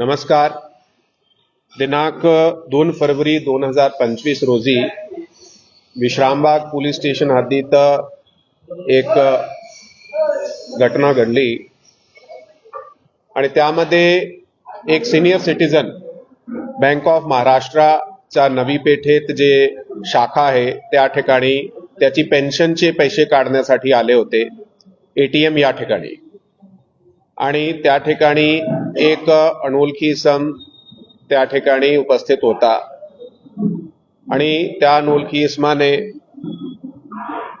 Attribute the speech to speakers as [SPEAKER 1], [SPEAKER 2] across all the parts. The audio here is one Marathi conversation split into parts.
[SPEAKER 1] नमस्कार. दिनांक दोन फरवरी दोन हजार पंचवीस रोजी विश्रामबाग पोलीस स्टेशन हद्दीत एक घटना घडली. आणि त्यामध्ये एक सिनियर सिटीजन बँक ऑफ महाराष्ट्राच्या नवी पेठेत जे शाखा आहे त्या ठिकाणी त्याची पेन्शनचे पैसे काढण्यासाठी आले होते. एटीएम या ठिकाणी. आणि त्या ठिकाणी एक अनोळखी सम त्या ठिकाणी उपस्थित होता. आणि त्या अनोळखी इसमाने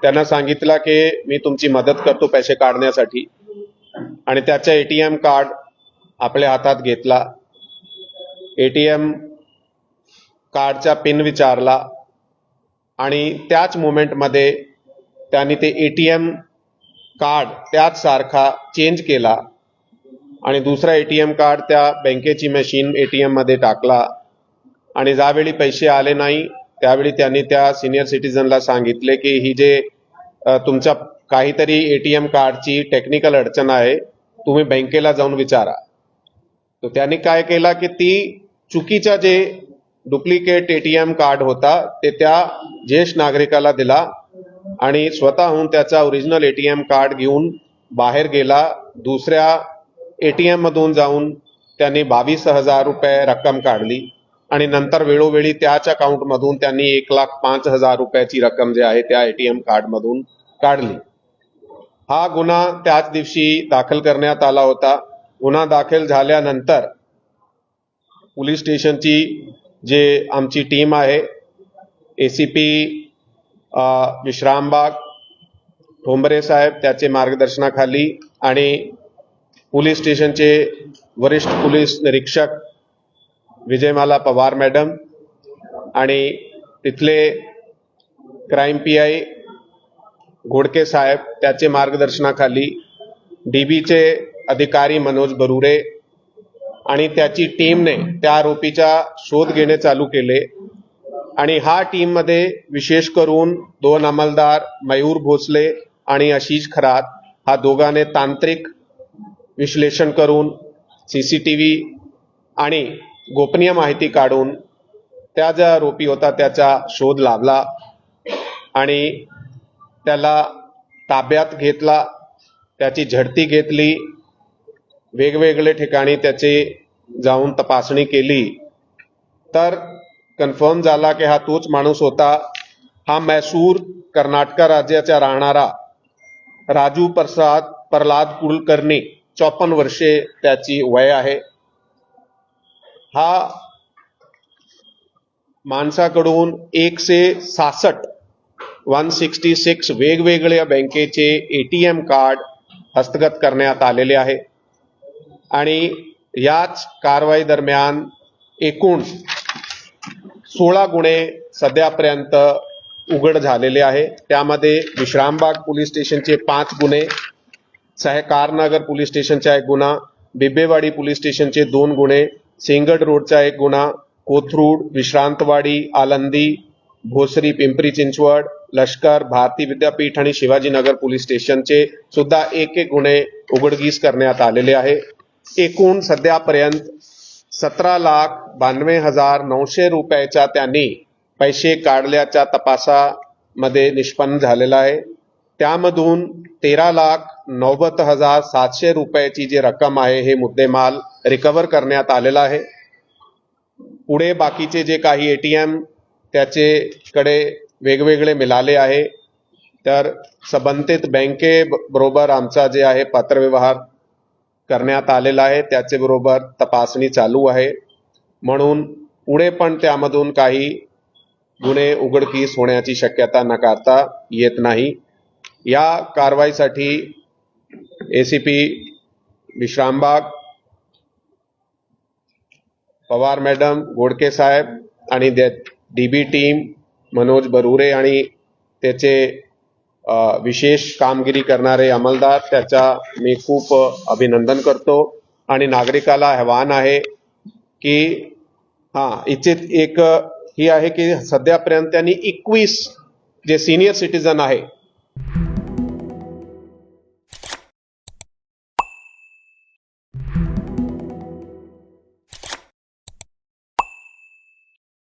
[SPEAKER 1] त्यांना सांगितलं की मी तुमची मदत करतो पैसे काढण्यासाठी. आणि त्याचं एटीएम कार्ड आपल्या हातात घेतला. एटीएम कार्डचा पिन विचारला. आणि त्याच मुमेंटमध्ये त्यांनी ते एटीएम कार्ड त्याच सारखा चेंज केला. आणि दुसरा ए टी एम कार्ड त्या बँकेची मशीन ए टी एममध्ये टाकला. आणि ज्यावेळी पैसे आले नाही त्यावेळी त्यांनी त्या सिनियर सिटीजनला सांगितले की ही जे तुमच्या काहीतरी एम कार्डची टेक्निकल अडचण आहे तुम्ही बँकेला जाऊन विचारा. तर त्यांनी काय केला की ती चुकीचा जे duplicate A T M card होता ते त्या ज्येष्ठ नागरिकाला दिला आणि स्वतःहून त्याचा ओरिजिनल एम कार्ड घेऊन बाहेर गेला दुसऱ्या ए टी एममधून जाऊन त्यांनी बावीस हजार रुपये रक्कम काढली आणि नंतर वेळोवेळी त्याच अकाउंटमधून त्यांनी एक लाख पाच हजार रुपयाची रक्कम जी आहे त्या एटीएम एम कार्डमधून काढली. हा गुन्हा त्याच दिवशी दाखल करण्यात आला होता. गुन्हा दाखल झाल्यानंतर पोलीस स्टेशनची जे आमची टीम आहे A C P Vishrambag Thombre साहेब त्याचे मार्गदर्शनाखाली आणि पोलीस स्टेशनचे वरिष्ठ पोलीस निरीक्षक विजयमाला पवार मॅडम आणि तिथले क्राईम पी आय घोडके साहेब त्याचे मार्गदर्शनाखाली डी बीचे अधिकारी मनोज बरुरे आणि त्याची टीमने त्या आरोपीचा शोध घेणे चालू केले. आणि हा टीममध्ये विशेष करून दोन अंमलदार मयूर भोसले आणि आशिष खरात हा दोघांनी तांत्रिक विश्लेषण करून सी सी टी व्ही आणि गोपनीय माहिती काढून त्या ज्या आरोपी होता त्याचा शोध लावला आणि त्याला ताब्यात घेतला त्याची झडती घेतली वेगवेगळे ठिकाणी त्याची जाऊन तपासणी केली. तर कन्फर्म झाला की हा तोच माणूस होता. हा मैसूर कर्नाटक राज्याचा राहणारा राजू प्रसाद प्रल्हाद कुलकर्णी. चौपन्न वर्षे त्याची वय आहे. हा माणसाकडून एकशे सासष्ट वन सिक्स्टी सिक्स वेगवेगळ्या बँकेचे एटीएम कार्ड हस्तगत करण्यात आलेले आहे. आणि याच कारवाई दरम्यान एकूण सोळा गुन्हे सध्यापर्यंत उघड झालेले आहे. त्यामध्ये विश्रामबाग पोलीस स्टेशनचे पाच गुन्हे सहकारनगर पोलीस स्टेशनचा एक गुन्हा बिबेवाडी पोलीस स्टेशनचे दोन गुन्हे सिंगड रोडचा एक गुन्हा कोथरूड विश्रांतवाडी आलंदी भोसरी पिंपरी चिंचवड लष्कर भारती विद्यापीठ आणि शिवाजीनगर पोलीस स्टेशनचे सुद्धा एक एक गुन्हे उघडकीस करण्यात आलेले आहे. एकूण सध्यापर्यंत सतरा लाख बानवे हजार नऊशे रुपयाच्या त्यांनी पैसे काढल्याच्या तपासामध्ये निष्पन्न झालेला आहे. त्यामधून तेरा लाख नव्वद हजार सातशे रुपयाची जी रक्कम आहे हे मुद्देमाल रिकव्हर करण्यात आलेला आहे. पुढे बाकीचे जे काही एटीएम एम त्याचेकडे वेगवेगळे मिळाले आहे. तर संबंधित बँकेबरोबर आमचा जे आहे पत्रव्यवहार करण्यात आलेला आहे त्याचेबरोबर तपासणी चालू आहे. म्हणून पुढे पण त्यामधून काही गुन्हे उघडकीस होण्याची शक्यता नकारता येत नाही. या कारवाईसाठी A C P Vishrambag Pawar madam Godke साहेब आणि D B team Manoj Barure आणि त्याचे विशेष कामगिरी करणारे अंमलदार त्याचा मी खूप अभिनंदन करतो. आणि नागरिकाला आव्हान आहे की हां इच्छित एक ही आहे की सध्यापर्यंत त्यांनी एकवीस जे सिनियर सिटीजन आहे